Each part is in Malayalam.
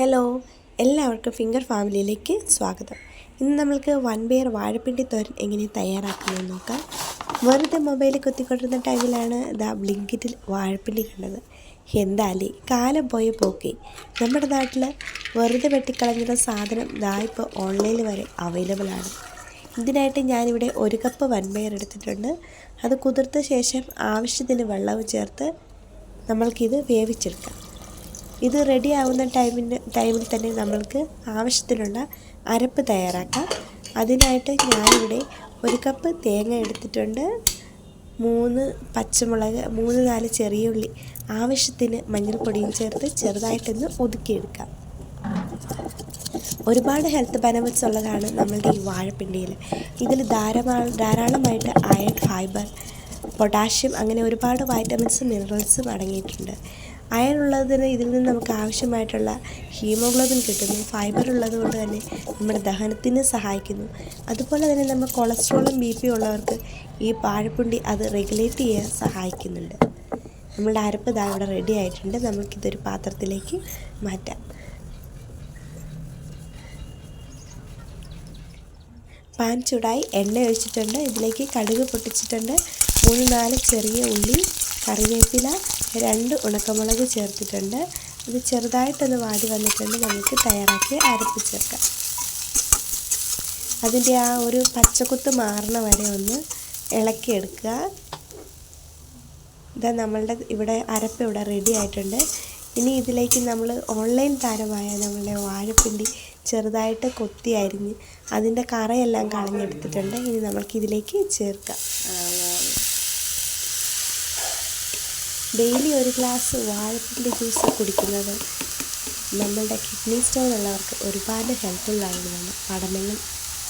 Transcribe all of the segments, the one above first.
ഹലോ എല്ലാവർക്കും ഫിംഗർ ഫാമിലിയിലേക്ക് സ്വാഗതം. ഇന്ന് നമ്മൾക്ക് വൺ ബിയർ വാഴപ്പിണ്ടി തോരൻ എങ്ങനെ തയ്യാറാക്കുന്നത് നോക്കാം. വെറുതെ മൊബൈലിൽ കുത്തിക്കൊണ്ടിരുന്ന ടൈമിലാണ് ഇതാ ബ്ലിങ്കിറ്റിൽ വാഴപ്പിണ്ടി കണ്ടത്. എന്താലേ കാലം പോയ പോക്കി. നമ്മുടെ നാട്ടിൽ വെറുതെ വെട്ടിക്കളഞ്ഞിരുന്ന സാധനം ഇതാ ഇപ്പോൾ ഓൺലൈനിൽ വരെ അവൈലബിൾ ആണ്. ഇതിനായിട്ട് ഞാനിവിടെ ഒരു കപ്പ് വൻപയർ എടുത്തിട്ടുണ്ട്. അത് കുതിർത്ത ശേഷം ആവശ്യത്തിന് വെള്ളവും ചേർത്ത് നമ്മൾക്കിത് വേവിച്ചെടുക്കാം. ഇത് റെഡി ആവുന്ന ടൈമിന് ടൈമിൽ തന്നെ നമ്മൾക്ക് ആവശ്യത്തിനുള്ള അരപ്പ് തയ്യാറാക്കാം. അതിനായിട്ട് ഞാനിവിടെ ഒരു കപ്പ് തേങ്ങ എടുത്തിട്ടുണ്ട്. മൂന്ന് പച്ചമുളക് മൂന്ന് നാല് ചെറിയ ഉള്ളി ആവശ്യത്തിന് മഞ്ഞൾപ്പൊടിയും ചേർത്ത് ചെറുതായിട്ടൊന്ന് ഒതുക്കിയെടുക്കാം. ഒരുപാട് ഹെൽത്ത് ബെനഫിറ്റ്സ് ഉള്ളതാണ് നമ്മളുടെ ഈ വാഴപ്പിണ്ടിയിൽ ഇതിൽ ധാരാളം ധാരാളമായിട്ട് അയൺ ഫൈബർ പൊട്ടാഷ്യം അങ്ങനെ ഒരുപാട് വൈറ്റമിൻസും മിനറൽസും അടങ്ങിയിട്ടുണ്ട്. അയൺ ഉള്ളതിന് ഇതിൽ നിന്ന് നമുക്ക് ആവശ്യമായിട്ടുള്ള ഹീമോഗ്ലോബിൻ കിട്ടുന്നു ഫൈബർ ഉള്ളത് കൊണ്ട് തന്നെ നമ്മുടെ ദഹനത്തിന് സഹായിക്കുന്നു. അതുപോലെ തന്നെ നമ്മൾ കൊളസ്ട്രോളും ബി പി ഉള്ളവർക്ക് ഈ പാഴപ്പുണ്ടി അത് റെഗുലേറ്റ് ചെയ്യാൻ സഹായിക്കുന്നുണ്ട്. നമ്മളുടെ അരപ്പ് ഇതാ ഇവിടെ റെഡി ആയിട്ടുണ്ട്. നമുക്കിതൊരു പാത്രത്തിലേക്ക് മാറ്റാം. പാൻ ചൂടായി എണ്ണ ഒഴിച്ചിട്ടുണ്ട്. ഇതിലേക്ക് കടുക് പൊട്ടിച്ചിട്ടുണ്ട്. മൂന്ന് നാല് ചെറിയ ഉള്ളി കറിവേപ്പില രണ്ട് ഉണക്കമുളക് ചേർത്തിട്ടുണ്ട്. ഇത് ചെറുതായിട്ടൊന്ന് വാടി വന്നിട്ടുണ്ട്. നമുക്ക് തയ്യാറാക്കി അരപ്പ് ചേർക്കാം അതിന്റെ ആ ഒരു പച്ചക്കുത്ത് മാറണ വരെ ഒന്ന് ഇളക്കിയെടുക്കുക ഇതാ നമ്മളുടെ ഇവിടെ അരപ്പ് ഇവിടെ റെഡി ആയിട്ടുണ്ട്. ഇനി ഇതിലേക്ക് നമ്മൾ ഓൺലൈൻ താരമായ നമ്മളുടെ വാഴപ്പിണ്ടി ചെറുതായിട്ട് കൊത്തി അരിഞ്ഞ് അതിന്റെ കറയെല്ലാം കളഞ്ഞെടുത്തിട്ടുണ്ട്. ഇനി നമ്മൾക്ക് ഇതിലേക്ക് ചേർക്കാം. ഡെയിലി ഒരു ഗ്ലാസ് വാഴപ്പിണ്ടി ജ്യൂസ് കുടിക്കുന്നത് നമ്മളുടെ കിഡ്നി സ്റ്റോൺ ഉള്ളവർക്ക് ഒരുപാട് ഹെൽപ്ഫുള്ളായതാണ് പഠനങ്ങൾ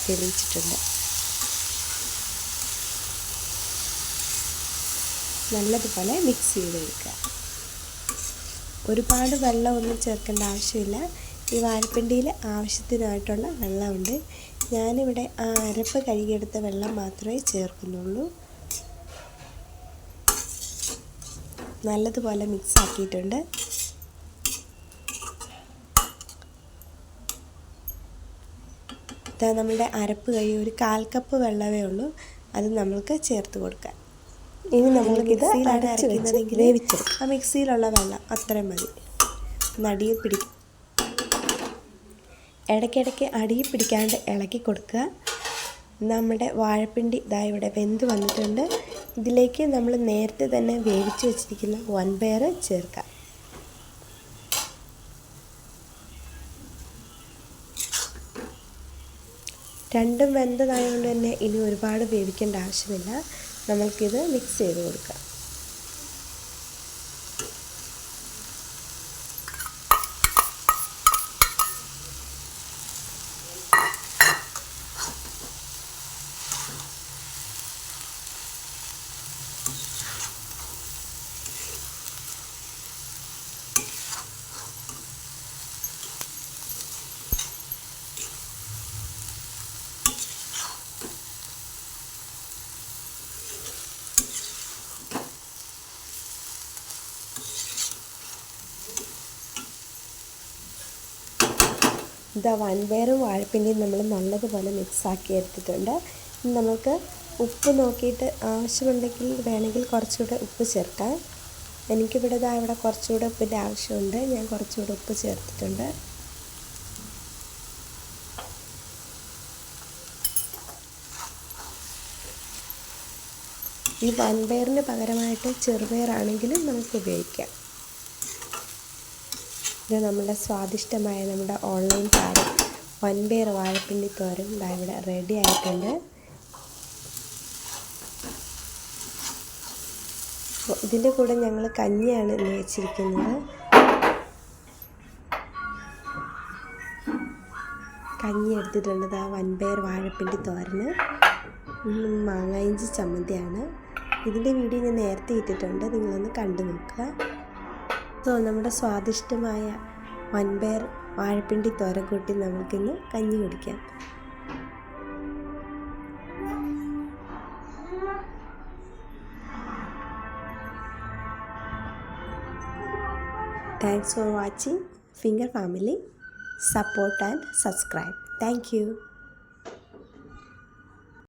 തെളിയിച്ചിട്ടുണ്ട്. നല്ലതുപോലെ മിക്സ് ചെയ്ത് ചെയ്തെടുക്കുക. ഒരുപാട് വെള്ളമൊന്നും ചേർക്കേണ്ട ആവശ്യമില്ല. ഈ വാഴപ്പിണ്ടിയിൽ ആവശ്യത്തിനായിട്ടുള്ള വെള്ളമുണ്ട്. ഞാനിവിടെ ആ അരപ്പ് കഴുകിയെടുത്ത വെള്ളം മാത്രമേ ചേർക്കുന്നുള്ളൂ. നല്ലതുപോലെ മിക്സ് ആക്കിയിട്ടുണ്ട് ഇതാ നമ്മുടെ അരപ്പ് കഴി ഒരു കാൽ കപ്പ് വെള്ളമേ ഉള്ളൂ. അത് നമ്മൾക്ക് ചേർത്ത് കൊടുക്കാം ഇനി നമ്മൾക്കിത് വേവിച്ചെടുക്കും. ആ മിക്സിയിലുള്ള വെള്ളം അത്രയും മതി. നടിയെ പിടിക്കും ഇടയ്ക്കിടയ്ക്ക് അടിയിൽ പിടിക്കാണ്ട് ഇളക്കി കൊടുക്കുക. നമ്മുടെ വാഴപ്പിണ്ടി ഇതാ ഇവിടെ വെന്ത് വന്നിട്ടുണ്ട്. ഇതിലേക്ക് നമ്മൾ നേരത്തെ തന്നെ വേവിച്ച് വെച്ചിരിക്കുന്ന വൺ വൻപയർ ചേർക്കാം. രണ്ടും വെന്തതായതുകൊണ്ട് തന്നെ ഇനി ഒരുപാട് വേവിക്കേണ്ട ആവശ്യമില്ല. നമ്മൾക്കിത് മിക്സ് ചെയ്ത് കൊടുക്കാം. ഇതാ വൻപയറും വാഴപ്പിന്റെയും നമ്മൾ നല്ലതുപോലെ മിക്സാക്കി എടുത്തിട്ടുണ്ട്. നമുക്ക് ഉപ്പ് നോക്കിയിട്ട് ആവശ്യമുണ്ടെങ്കിൽ വേണമെങ്കിൽ കുറച്ചുകൂടെ ഉപ്പ് ചേർക്കാം. എനിക്കിവിടെ ഇതാ ഇവിടെ കുറച്ചുകൂടെ ഉപ്പിന്റെ ആവശ്യമുണ്ട്. ഞാൻ കുറച്ചുകൂടെ ഉപ്പ് ചേർത്തിട്ടുണ്ട്. ഈ വൻപയറിന് പകരമായിട്ട് ചെറുപയറാണെങ്കിലും നമുക്ക് ഉപയോഗിക്കാം. ഇത് നമ്മുടെ സ്വാദിഷ്ടമായ നമ്മുടെ ഓൺലൈൻ താരം വൻപയർ വാഴപ്പിണ്ടി തോരൻ ഇതാ ഇവിടെ റെഡി ആയിട്ടുണ്ട്. ഇതിന്റെ കൂടെ ഞങ്ങൾ കഞ്ഞിയാണ് ഇന്ന് വെച്ചിരിക്കുന്നത് കഞ്ഞി എടുത്തിട്ടുള്ളത് ആ വൻപയർ വാഴപ്പിണ്ടി തോരന്. മാങ്ങായിഞ്ചി ചമ്മന്തിയാണ്. ഇതിന്റെ വീഡിയോ ഞാൻ നേരത്തെ ഇട്ടിട്ടുണ്ട് നിങ്ങളൊന്ന് കണ്ടു നോക്കുക. സോ നമ്മുടെ സ്വാദിഷ്ടമായ വൻപയർ വാഴപ്പിണ്ടി തോരൻ കൂട്ടി നമുക്കിന്ന് കഞ്ഞി കുടിക്കാം. Thanks for watching finger family support and subscribe thank